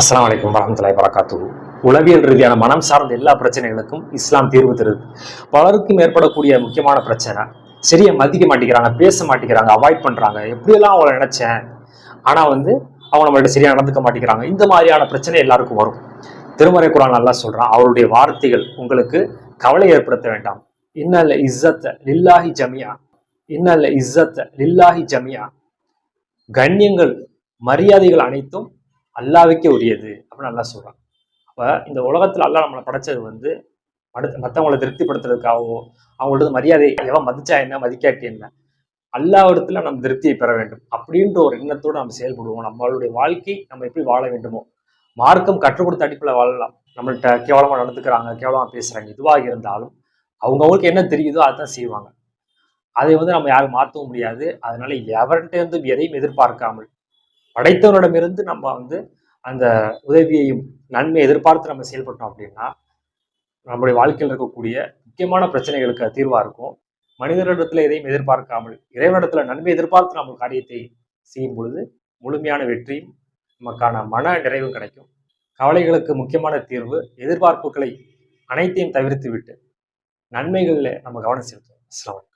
அஸ்லாம் வலைக்கம் வரமத்துலாய் வரகாத்து உளவியல் ரீதியான மனம் சார்ந்த எல்லா பிரச்சனைகளுக்கும் இஸ்லாம் தீர்வு தருது. பலருக்கும் ஏற்படக்கூடிய முக்கியமான பிரச்சனை சரியா மதிக்க மாட்டேங்கிறாங்க பேச மாட்டேங்கிறாங்க அவாய்ட் பண்றாங்க. எப்படியெல்லாம் அவங்கள நினைச்சேன்? ஆனா வந்து அவங்க நம்மள்ட்ட சரியா நடந்துக்க மாட்டேங்கிறாங்க. இந்த மாதிரியான பிரச்சனை எல்லாருக்கும் வரும். திருமறை குரான் நல்லா சொல்றான் அவருடைய வார்த்தைகள் உங்களுக்கு கவலை ஏற்படுத்த வேண்டாம். இன்னல்ல இஸ்ஸத்த லில்லாஹி ஜமியா இன்னல்ல இஸ்ஸத்த லில்லாஹி ஜமியா கண்ணியங்கள் மரியாதைகள் அனைத்தும் அல்லாவுக்கே உரியது அப்படின்னு நல்லா சொல்கிறான் அப்போ இந்த உலகத்தில் அல்லாஹ் நம்மளை படைச்சது வந்து அடுத்து மற்றவங்களை திருப்திப்படுத்துறதுக்காகவோ அவங்களோட மரியாதை எவன் மதிச்சா என்ன மதிக்காட்டி என்ன? அல்லாவிடத்தில் நம்ம திருப்தியை பெற வேண்டும். அப்படின்ற ஒரு எண்ணத்தோடு நம்ம செயல்படுவோம். நம்மளுடைய வாழ்க்கை நம்ம எப்படி வாழ வேண்டுமோ மார்க்கம் கற்றுக் கொடுத்த அடிப்பில் வாழலாம். நம்மள்ட்ட கேவலமாக நடந்துக்கிறாங்க கேவலமாக பேசுகிறாங்க இதுவாக இருந்தாலும் அவங்கவுங்களுக்கு என்ன தெரியுதோ அதான் செய்வாங்க. அதை வந்து நம்ம யாரும் மாற்றவும் முடியாது. அதனால எவர்கிட்ட இருந்தும் எதையும் எதிர்பார்க்காமல் படைத்தவரிடமிருந்து நம்ம வந்து அந்த உதவியையும் நன்மை எதிர்பார்த்து நம்ம செயல்பட்டோம் அப்படின்னா நம்முடைய வாழ்க்கையில் இருக்கக்கூடிய முக்கியமான பிரச்சனைகளுக்கு தீர்வாக இருக்கும். மனிதனிடத்தில் எதையும் எதிர்பார்க்காமல் இறைவனிடத்துல நன்மை எதிர்பார்த்து நம்ம காரியத்தை செய்யும் பொழுது முழுமையான வெற்றியும் நமக்கான மன நிறைவும் கிடைக்கும். கவலைகளுக்கு முக்கியமான தீர்வு எதிர்பார்ப்புகளை அனைத்தையும் தவிர்த்து விட்டு நன்மைகளில் நம்ம கவனம் செலுத்துவோம் அஸ்லாம்